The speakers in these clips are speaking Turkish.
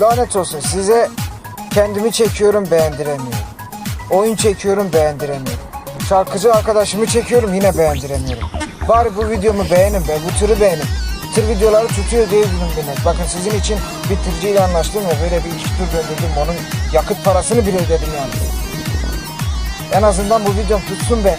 Lanet olsun size kendimi çekiyorum beğendiremiyorum. Oyun çekiyorum beğendiremiyorum. Şarkıcı arkadaşımı çekiyorum yine beğendiremiyorum. Bari bu videomu beğenin be bu tırı beğenin. Tır videoları tutuyor diye bilin beni. Bakın sizin için bir tırcıyla anlaştım ya böyle bir iki tur döndürdüm onun yakıt parasını bile ödedim yani. En azından bu videom tutsun be.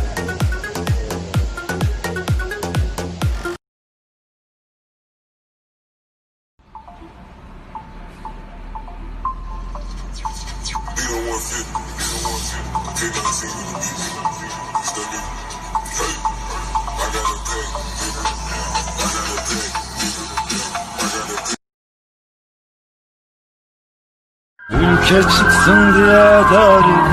Ülke çıksın diye derdim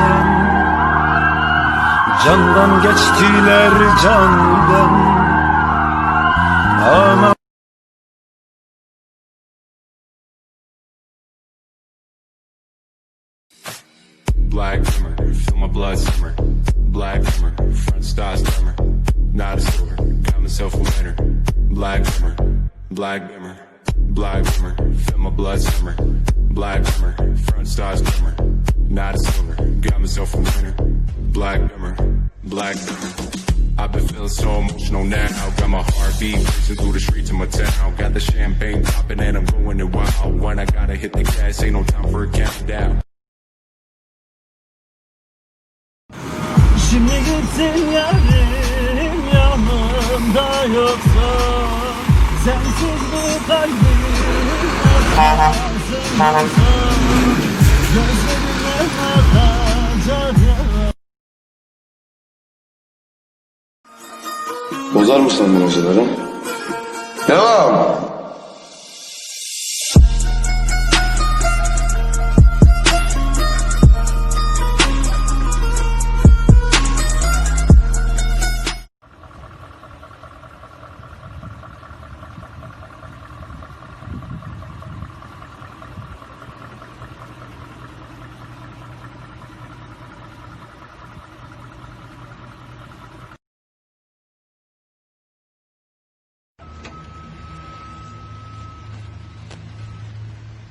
Candan geçtiler candan Ama Black summer, feel my blood simmer. Black summer, front stars glimmer. Not a silver, got myself winner. Black summer, black dimmer. Black summer, feel my blood simmer. Black summer, stars glimmer. Not a silver, got myself a winner. Black dimmer, black dimmer. I've been feeling so emotional now. Got my heartbeat racing through the streets of my town. Got the champagne popping and I'm going it wild. When I gotta hit the gas, ain't no time for a countdown. Şimdi gitsin yarim yanımda Gözlerime bakacağım Bozar mısın bu geceleri? Devam.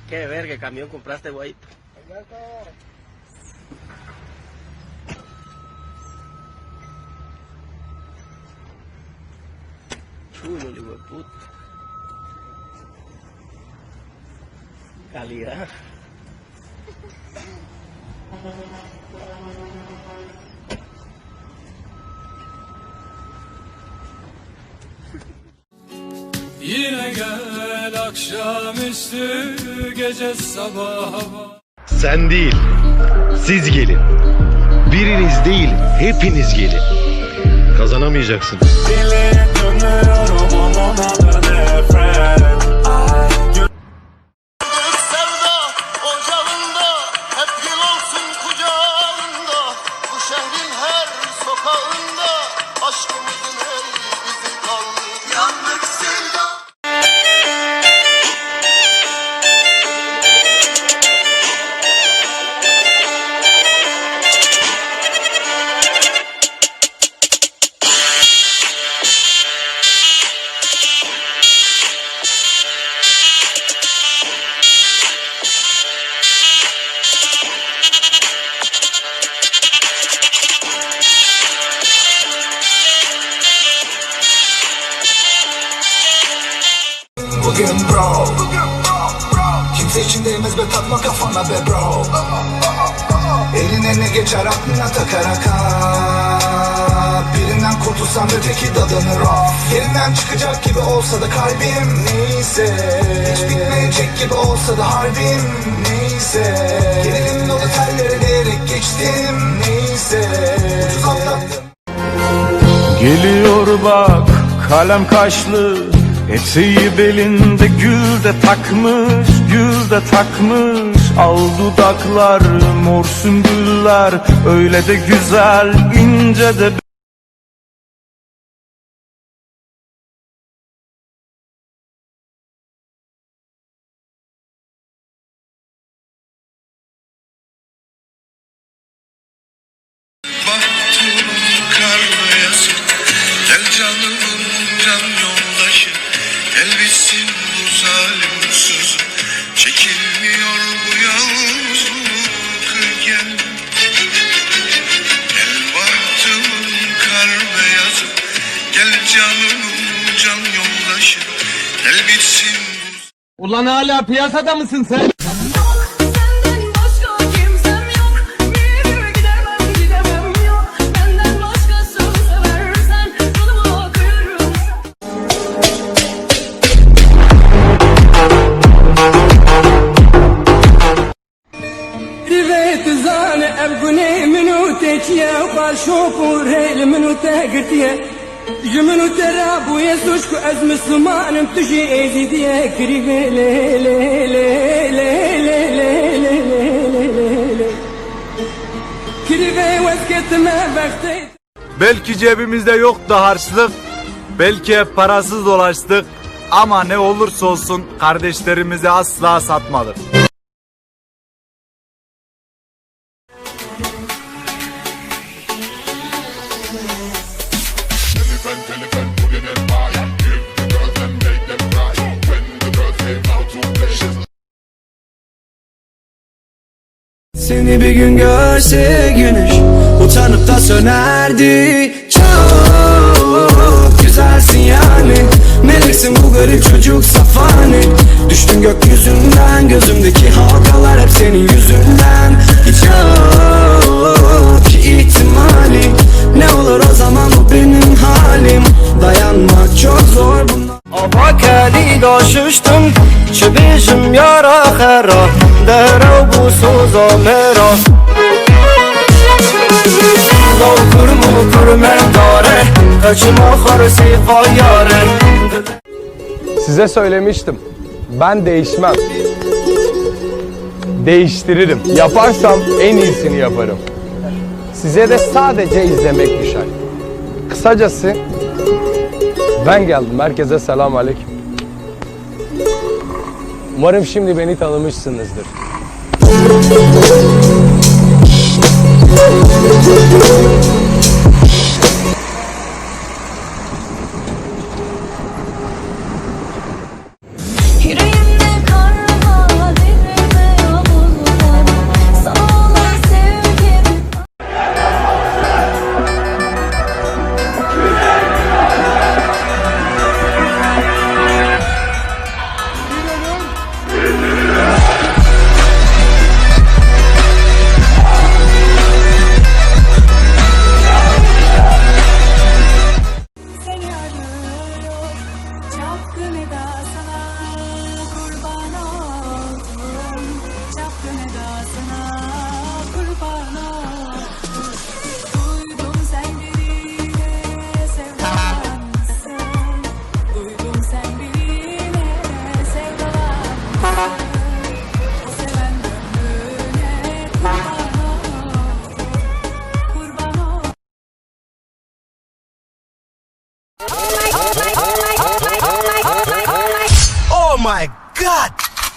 Qué verga, camión compraste, güey. Chulo, de puta. Calidad. Yine gel akşamüstü gece sabaha Sen değil, siz gelin. Biriniz değil, hepiniz gelin. Kazanamayacaksın. sevda ocağında hep yıl olsun kucağında bro. Kimse için değmez be takma kafana be bro. Eline ne geçer aklına takarak Birinden kurtulsam öteki dadanır of Yerinden çıkacak gibi olsa da kalbim Neyse. Hiç bitmeyecek gibi olsa da harbim Neyse. Gerilim dolu tellere diyerek geçtim Neyse. Ucuz atlattım. Geliyor bak kalem kaşlı Eteği belinde gül de takmış, gül de takmış. Al dudaklar, mor sümbüller Öyle de güzel, ince de Bahtım kar beyazı Gel canımın can yoldaşı Gel bitsin bu zalim Çekilmiyor bu yalnızlık Gel Gel bahtımın kar beyazı Gel canımın can yoldaşı Gel bitsin Ulan hala piyasada mısın sen? زان ابقني منو تكيا وقاشوف ريل منو تاقتيا جمنو تراب ويسوشكو از مسلمان تجي ايدي ديا كريبي لي لي لي لي لي لي لي لي لي لي كريبي واسكت ما بختيت Belki cebimizde yoktu harçlık, belki hep parasız dolaştık ama ne olursa olsun kardeşlerimizi asla satmadık. Seni bir gün görse güneş Utanıp da sönerdi. Çok güzelsin yani. Meleksin bu garip çocuk safani Düştün gökyüzünden Gözümdeki halkalar hep senin yüzünden. Hiç yok ki ihtimali. Ne olur o zaman bu benim halim. Dayanmak çok zor bundan. Avakali چه یارا خرا درو بو سوزا مرا لو کرمو کرمم داره Kaçıma harisi var Size söylemiştim. Ben değişmem. Değiştiririm. Yaparsam en iyisini yaparım. Size de sadece izlemek düşer. Kısacası ben geldim. Herkese selam aleyküm. Umarım şimdi beni tanımışsınızdır. god!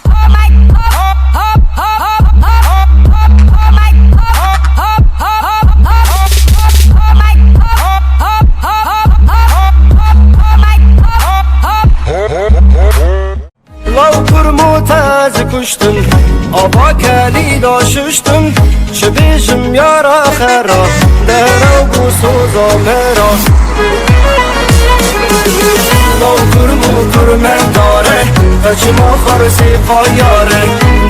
Oh my hop hop hop hop hop oh my hop hop hop hop oh my hop hop yara khera Derav bu söz opera Laukur mutur mendare Kaçıma kharsi yare.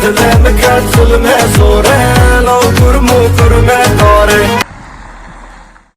Dileme ket zulme zore. Lav kurmu kurme dare